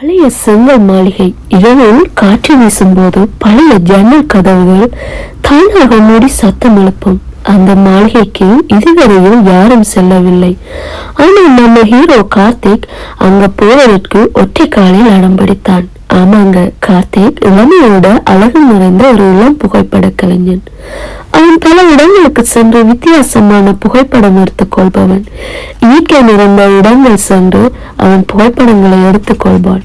பழைய செங்கல் மாளிகை இரவில் காற்று வீசும்போது பழைய ஜன்னல் கதவுகள் தானாக மூடி சத்தம் எழுப்பும். அந்த மாளிகைக்கு இதுவரையில் யாரும் செல்லவில்லை. ஆனால் நம்ம ஹீரோ கார்த்திக் அங்க போவதற்கு ஒற்றை காலில் அடம் பிடித்தான். ஆமாங்க கார்த்திக் இளமையோட அழகு நிறைந்த ஒரு இளம் புகைப்பட கலைஞன். அவன் பல இடங்களுக்கு சென்று வித்தியாசமான புகைப்படம் எடுத்துக் கொள்பவன். இயற்கை நிறைந்த இடங்கள் சென்று அவன் புகைப்படங்களை எடுத்துக் கொள்வான்.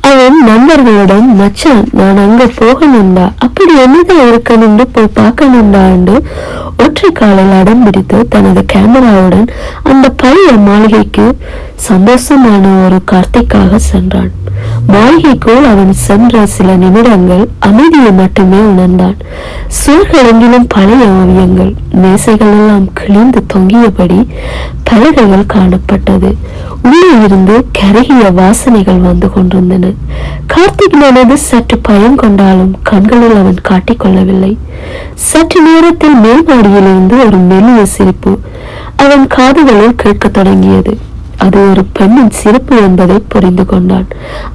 அவன் நண்பர்களிடம் மச்சான் நான் அங்க போகணும்டா. அப்படி என்னதான் இருக்கணும்னு போய் பார்க்கணும்டா என்று ஒற்றை காலில் அடம் பிடித்து தனது கேமராவுடன் அந்த பழைய மாளிகைக்கு சந்தோஷமான ஒரு கார்த்திக்காக சென்றான். மாளிகைக்குள் அவன் சென்ற சில நிமிடங்கள் அமைதியை மட்டுமே உணர்ந்தான். சுவர்கள் பழைய ஓவியங்கள் மேசைகள் எல்லாம் கிழிந்து தொங்கியபடி பலகைகள் காணப்பட்டது. உள்ளே இருந்து கருகிய வாசனைகள் வந்து கொண்டிருந்தன. கார்த்திக் மனது சற்று பயம் கொண்டாலும் கண்களில் அவன் காட்டிக்கொள்ளவில்லை சற்று நேரத்தில் மேல்மாடியிலிருந்து ஒரு மெல்லிய சிரிப்பு அவன் காதுகளில் கேட்கத் தொடங்கியது. அது ஒரு பெண்ணின் சிரிப்பு என்பதை புரிந்து கொண்டான்.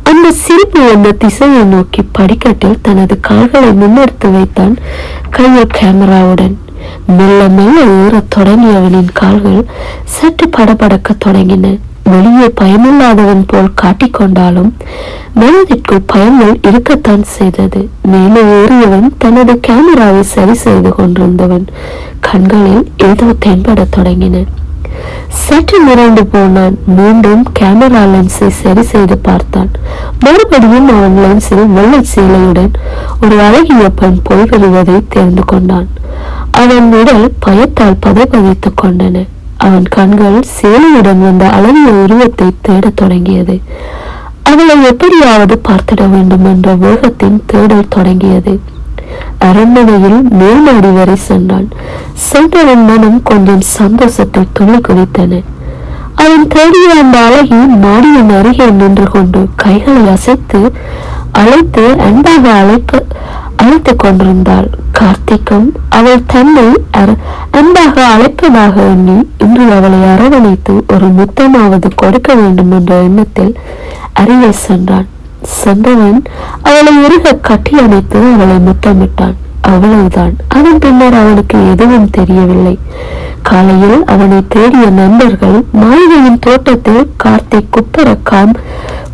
அந்த சிரிப்பு வந்த திசையை நோக்கி படிக்கட்டில் தனது கால்களை முன்னெடுத்து வைத்தான் கையில் கேமராவுடன். மெல்ல மெல்ல ஏறத் தொடங்கியவனின் கால்கள் சற்று படபடக்க தொடங்கின. வெளியே பயமில்லாதவன் போல் காட்டிக்கொண்டாலும் மனதிற்குள் பயங்கள் இருக்கத்தான் செய்தது. மேலே ஏறியவன் தனது கேமராவை சரி செய்து கொண்டிருந்தவன். கண்களில் ஏதோ தென்படத் தொடங்கின. சற்று மிரண்டு போனான் மீண்டும் கேமரா லென்ஸை சரி செய்து பார்த்தான். மறுபடியும் அவன் லென்ஸில் வெள்ளை சீலையுடன் ஒரு அழகிய பெண் போய் வருவதை தெரிந்து கொண்டான். அவன் உடல் பயத்தால் பதைபதைத்துக் கொண்டன. அவன் கண்கள் சேலையுடன் வந்த அழகிய உருவத்தை தேடத் தொடங்கியது. அவளை எப்படியாவது பார்த்திட வேண்டும் என்ற வேகத்தின் தேடல் தொடங்கியது. அரண்மனையில் மேல்மாடி வரை சென்றான். சென்றவன் மனம் கொஞ்சம் சந்தோஷத்தில் துளி குதித்தன அவன் தேடிய அந்த அழகி மாடியின் அருகே நின்று கொண்டு கைகளை அசைத்து அழைத்து அன்பாக அழைப்பு அழைத்துக் கொண்டிருந்தாள். கார்த்திக்கும் அவள் தன்னை அன்பாக அழைப்பதாக எண்ணி இன்று அவளை அரவணைத்து ஒரு முத்தமாவது கொடுக்க வேண்டும் என்ற எண்ணத்தில் அருகே சென்றான். சென்றவன் அவளை இறுக கட்டி அணைத்து அவளை முத்தமிட்டான். அவ்வளவுதான். அதன் பின்னர் அவனுக்கு எதுவும் தெரியவில்லை. காலையில் அவனை தேடிய நண்பர்கள் மாளிகையின் தோட்டத்தில் கார்த்திக் குப்பர காம்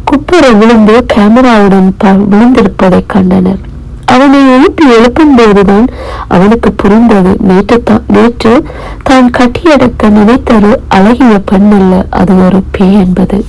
குப்பர விழுந்து கேமராவுடன் ப- விழுந்திருப்பதை கண்டனர். அவனை எழுப்பி எழுப்பும் போதுதான் அவனுக்கு புரிந்தது. நேற்று தான் நேற்று தான் கட்டியடக்க நினைத்தது அழகிய பெண் அல்ல அது ஒரு பேய் என்பது.